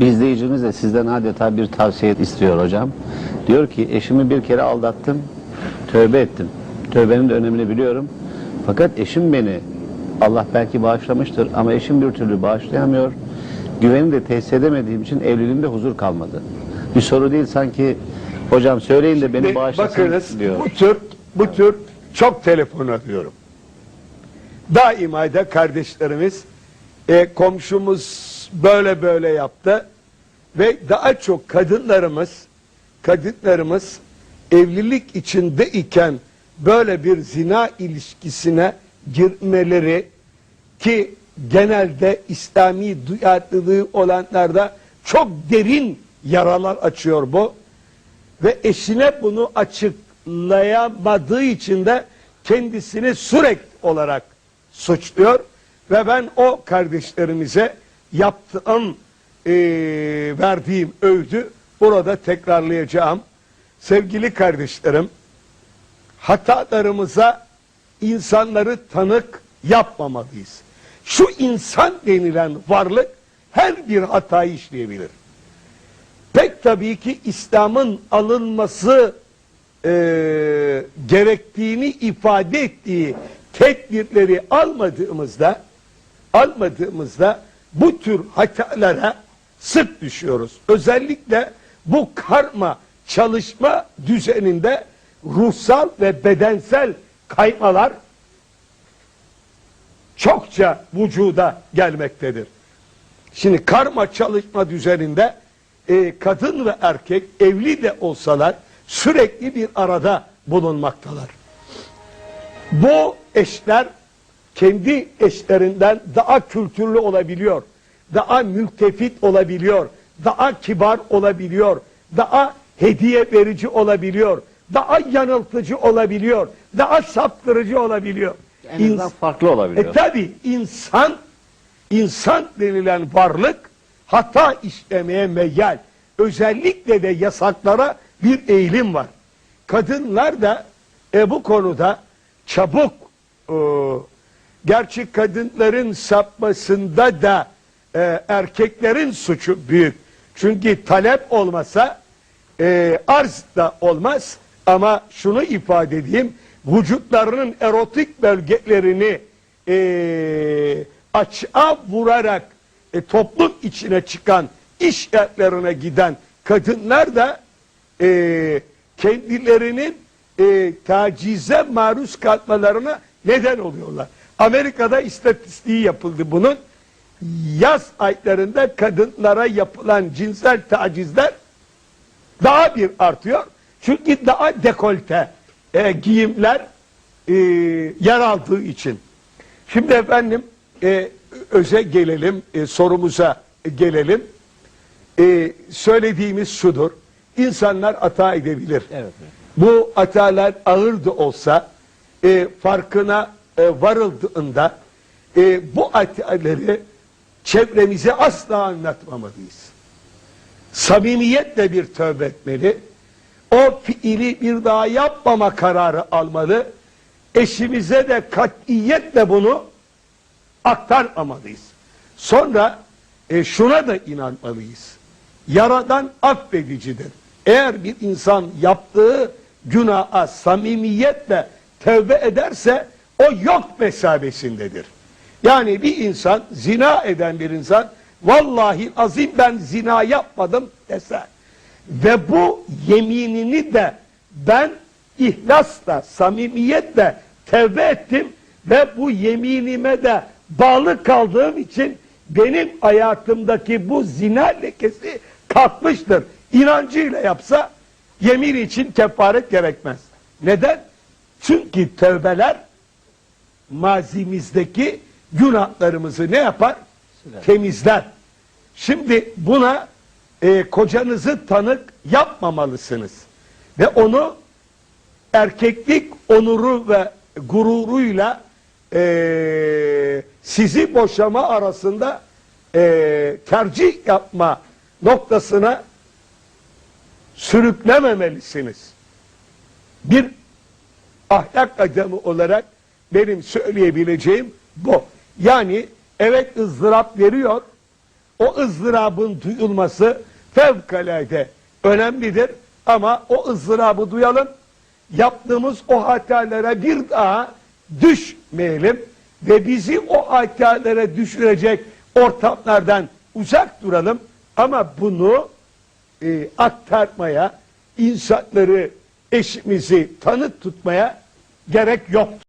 Bir izleyicimiz de sizden adeta bir tavsiye istiyor hocam. Diyor ki eşimi bir kere aldattım, tövbe ettim. Tövbenin de önemini biliyorum. Fakat eşim beni, Allah belki bağışlamıştır ama eşim bir türlü bağışlayamıyor. Güveni de tesis edemediğim için evliliğimde huzur kalmadı. Bir soru değil sanki hocam söyleyin de beni Şimdi bağışlasın bakınız diyor. bu tür bu tür çok telefon alıyorum. Daima da kardeşlerimiz e, komşumuz böyle böyle yaptı. Ve daha çok kadınlarımız kadınlarımız evlilik içinde iken böyle bir zina ilişkisine girmeleri ki genelde İslami duyarlılığı olanlarda çok derin yaralar açıyor bu. Ve eşine bunu açıklayamadığı için de kendisini sürekli olarak suçluyor. Ve ben o kardeşlerimize yaptığım eee, verdiğim övdü burada tekrarlayacağım. Sevgili kardeşlerim hatalarımıza insanları tanık yapmamalıyız. Şu insan denilen varlık her bir hatayı işleyebilir pek tabii ki İslam'ın alınması e, gerektiğini ifade ettiği tedbirleri almadığımızda almadığımızda bu tür hatalara sık düşüyoruz. Özellikle bu karma çalışma düzeninde ruhsal ve bedensel kaymalar çokça vücuda gelmektedir. Şimdi karma çalışma düzeninde e, kadın ve erkek evli de olsalar sürekli bir arada bulunmaktalar. Bu eşler kendi eşlerinden daha kültürlü olabiliyor, daha mültefit olabiliyor, daha kibar olabiliyor, daha hediye verici olabiliyor, daha yanıltıcı olabiliyor, daha saptırıcı olabiliyor. En azından farklı olabiliyor. e tabi insan, insan denilen varlık hata işlemeye meyyal. Özellikle de yasaklara bir eğilim var. Kadınlar da e, bu konuda çabuk e, gerçi kadınların sapmasında da e, erkeklerin suçu büyük. Çünkü talep olmasa e, arz da olmaz ama şunu ifade edeyim vücutlarının erotik bölgelerini e, açığa vurarak e, toplum içine çıkan iş yerlerine giden kadınlar da e, kendilerinin e, tacize maruz kalmalarına neden oluyorlar. Amerika'da istatistiği yapıldı bunun. Yaz aylarında kadınlara yapılan cinsel tacizler daha bir artıyor. Çünkü daha dekolte e, giyimler e, yer aldığı için. Şimdi efendim e, öze gelelim, e, sorumuza gelelim. E, söylediğimiz şudur. İnsanlar hata edebilir. Evet. Bu hatalar ağır da olsa e, farkına e, varıldığında e, bu hataları çevremize asla anlatmamalıyız samimiyetle bir tövbe etmeli. O fiili bir daha yapmama kararı almalı. Eşimize de katiyetle bunu aktarmamalıyız. Sonra e, şuna da inanmalıyız. Yaradan affedicidir. Eğer bir insan yaptığı günaha samimiyetle tövbe ederse o yok mesabesindedir. Yani bir insan zina eden bir insan vallahi azim ben zina yapmadım dese ve bu yeminini de ben ihlasla, samimiyetle tevbe ettim ve bu yeminime de bağlı kaldığım için benim hayatımdaki bu zina lekesi kalkmıştır. İnancıyla yapsa yemin için kefaret gerekmez. Neden? Çünkü tövbeler mazimizdeki günahlarımızı ne yapar? Temizler. Şimdi buna e, kocanızı tanık yapmamalısınız. Ve onu erkeklik onuru ve gururuyla e, sizi boşama arasında e, tercih yapma noktasına sürüklememelisiniz. Bir ahlak adamı olarak benim söyleyebileceğim bu. Yani evet ızdırap veriyor. o ızdırabın duyulması fevkalade önemlidir. Ama o ızdırabı duyalım. Yaptığımız o hatalara bir daha düşmeyelim ve bizi o hatalara düşürecek ortamlardan uzak duralım. Ama bunu e, aktarmaya, insanları, eşimizi tanık tutmaya gerek yok.